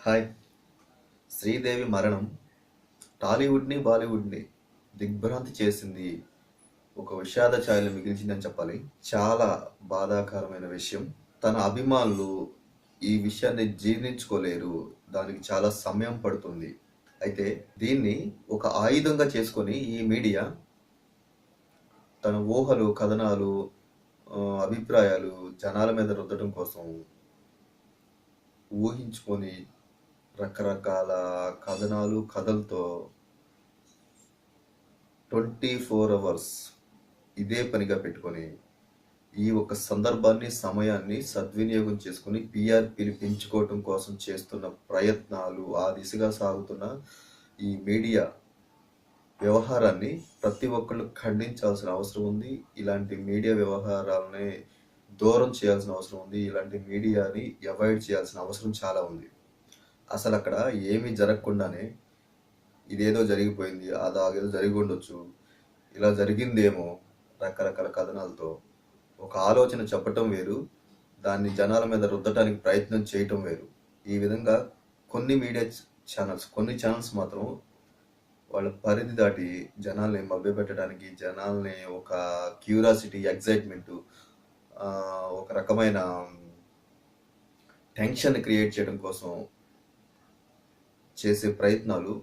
Hi. Sridevi మరణం టాలీవుడ్ని బాలీవుడ్ని దిగ్భ్రాంతి చేసింది. ఒక విషాద ఛాయలు మిగిల్చిందని చెప్పాలి. చాలా బాధాకరమైన విషయం. తన అభిమానులు ఈ విషయాన్ని జీర్ణించుకోలేరు. దానికి చాలా సమయం పడుతుంది. అయితే దీన్ని ఒక ఆయుధంగా చేసుకొని ఈ మీడియా తన ఊహలు కథనాలు అభిప్రాయాలు జనాల మీద రుద్దడం కోసం ఊహించుకొని రకరకాల కథనాలు కథలతో ట్వంటీ ఫోర్ అవర్స్ ఇదే పనిగా పెట్టుకొని ఈ ఒక సందర్భాన్ని సమయాన్ని సద్వినియోగం చేసుకుని పిఆర్పిని పెంచుకోవటం కోసం చేస్తున్న ప్రయత్నాలు ఆ దిశగా సాగుతున్న ఈ మీడియా వ్యవహారాన్ని ప్రతి ఒక్కళ్ళు ఖండించాల్సిన అవసరం ఉంది. ఇలాంటి మీడియా వ్యవహారాలని దూరం చేయాల్సిన అవసరం ఉంది. ఇలాంటి మీడియాని అవాయిడ్ చేయాల్సిన అవసరం చాలా ఉంది. అసలు అక్కడ ఏమీ జరగకుండానే ఇదేదో జరిగిపోయింది అది ఏదో జరిగి ఉండొచ్చు ఇలా జరిగిందేమో రకరకాల కథనాలతో. ఒక ఆలోచన చెప్పటం వేరు దాన్ని జనాల మీద రుద్దటానికి ప్రయత్నం చేయటం వేరు. ఈ విధంగా కొన్ని మీడియా ఛానల్స్ కొన్ని ఛానల్స్ మాత్రం వాళ్ళ పరిధి దాటి జనాల్ని మభ్యపెట్టడానికి జనాల్ని ఒక క్యూరాసిటీ ఎగ్జైట్మెంటు ఒక రకమైన టెన్షన్ క్రియేట్ చేయడం కోసం చేసే ప్రయత్నాలు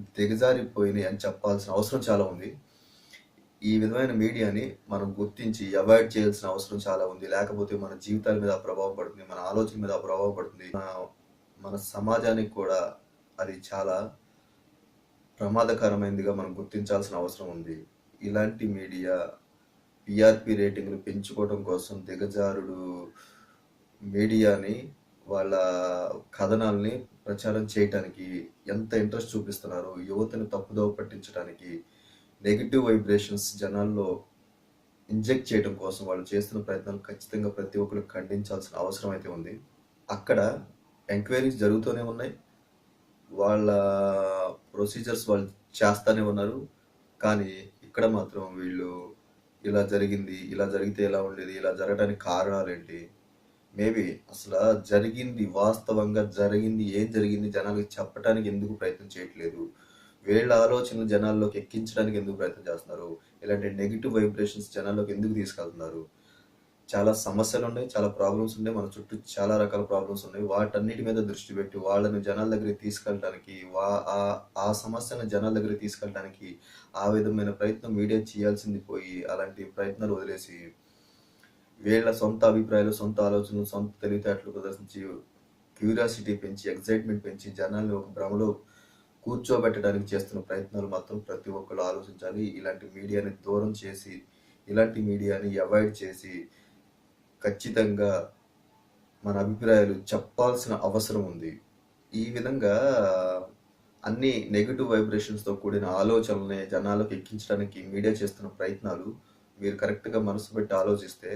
దిగజారిపోయినాయి అని చెప్పాల్సిన అవసరం చాలా ఉంది. ఈ విధమైన మీడియాని మనం గుర్తించి అవాయిడ్ చేయాల్సిన అవసరం చాలా ఉంది. లేకపోతే మన జీవితాల మీద ప్రభావం పడుతుంది మన ఆలోచన మీద ప్రభావం పడుతుంది. మన- మన సమాజానికి కూడా అది చాలా ప్రమాదకరమైనదిగా మనం గుర్తించాల్సిన అవసరం ఉంది. ఇలాంటి మీడియా పిఆర్పి రేటింగ్లు పెంచుకోవడం కోసం దిగజారుడు మీడియాని వాళ్ళ కథనాల్ని ప్రచారం చేయటానికి ఎంత ఇంట్రెస్ట్ చూపిస్తున్నారు? యువతను తప్పుదోవ పట్టించడానికి నెగిటివ్ వైబ్రేషన్స్ జనాల్లో ఇంజెక్ట్ చేయడం కోసం వాళ్ళు చేస్తున్న ప్రయత్నాలు ఖచ్చితంగా ప్రతి ఒక్కరు ఖండించాల్సిన అవసరం అయితే ఉంది. అక్కడ ఎంక్వైరీస్ జరుగుతూనే ఉన్నాయి. వాళ్ళ ప్రొసీజర్స్ వాళ్ళు చేస్తూనే ఉన్నారు. కానీ ఇక్కడ మాత్రం వీళ్ళు ఇలా జరిగింది ఇలా జరిగితే ఎలా ఉండేది ఇలా జరగడానికి కారణాలు ఏంటి? మేబీ అసలు జరిగింది వాస్తవంగా జరిగింది ఏం జరిగింది జనాలకు చెప్పడానికి ఎందుకు ప్రయత్నం చేయట్లేదు? వీళ్ళ ఆలోచనలు జనాల్లోకి ఎక్కించడానికి ఎందుకు ప్రయత్నం చేస్తున్నారు? ఇలాంటి నెగిటివ్ వైబ్రేషన్స్ జనాల్లోకి ఎందుకు తీసుకెళ్తున్నారు? చాలా సమస్యలు ఉన్నాయి చాలా ప్రాబ్లమ్స్ ఉన్నాయి మన చుట్టూ చాలా రకాల ప్రాబ్లమ్స్ ఉన్నాయి. వాటన్నిటి మీద దృష్టి పెట్టి వాళ్ళని జనాల దగ్గరికి తీసుకెళ్ళడానికి వా ఆ- సమస్యను జనాల దగ్గరికి తీసుకెళ్ళడానికి ఆ విధమైన ప్రయత్నం మీడియా చేయాల్సింది పోయి అలాంటి ప్రయత్నాలు వదిలేసి వీళ్ళ సొంత అభిప్రాయాలు సొంత ఆలోచనలు సొంత తెలివితేటలు ప్రదర్శించి క్యూరియాసిటీ పెంచి ఎగ్జైట్మెంట్ పెంచి జనాల్ని ఒక భ్రమలో కూర్చోబెట్టడానికి చేస్తున్న ప్రయత్నాలు మాత్రం ప్రతి ఒక్కరు ఆలోచించాలి. ఇలాంటి మీడియాని దూరం చేసి ఇలాంటి మీడియాని అవాయిడ్ చేసి ఖచ్చితంగా మన అభిప్రాయాలు చెప్పాల్సిన అవసరం ఉంది. ఈ విధంగా అన్ని నెగిటివ్ వైబ్రేషన్స్తో కూడిన ఆలోచనల్ని జనాలకు ఎక్కించడానికి మీడియా చేస్తున్న ప్రయత్నాలు మీరు కరెక్ట్గా మనసు పెట్టి ఆలోచిస్తే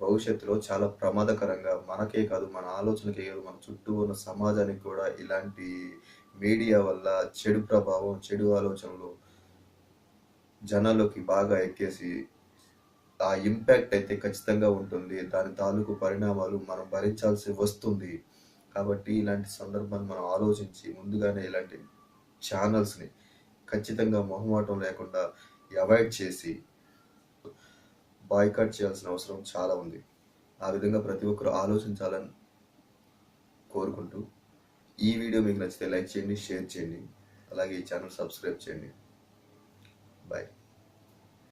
భవిష్యత్తులో చాలా ప్రమాదకరంగా మనకే కాదు మన ఆలోచనకే కాదు మన చుట్టూ ఉన్న సమాజానికి కూడా ఇలాంటి మీడియా వల్ల చెడు ప్రభావం చెడు ఆలోచనలు జనాల్లోకి బాగా ఎక్కేసి ఆ ఇంపాక్ట్ అయితే ఖచ్చితంగా ఉంటుంది. దాని తాలూకు పరిణామాలు మనం భరించాల్సి వస్తుంది. కాబట్టి ఇలాంటి సందర్భాన్ని మనం ఆలోచించి ముందుగానే ఇలాంటి ఛానల్స్ని ఖచ్చితంగా మొహమాటం లేకుండా అవాయిడ్ చేసి బాయ్కాట్ చేయాల్సిన అవసరం చాలా ఉంది. ఆ విధంగా ప్రతి ఒక్కరు ఆలోచించాలని కోరుకుంటూ ఈ వీడియో మీకు నచ్చితే లైక్ చేయండి షేర్ చేయండి అలాగే ఈ ఛానల్ సబ్స్క్రైబ్ చేయండి. బాయ్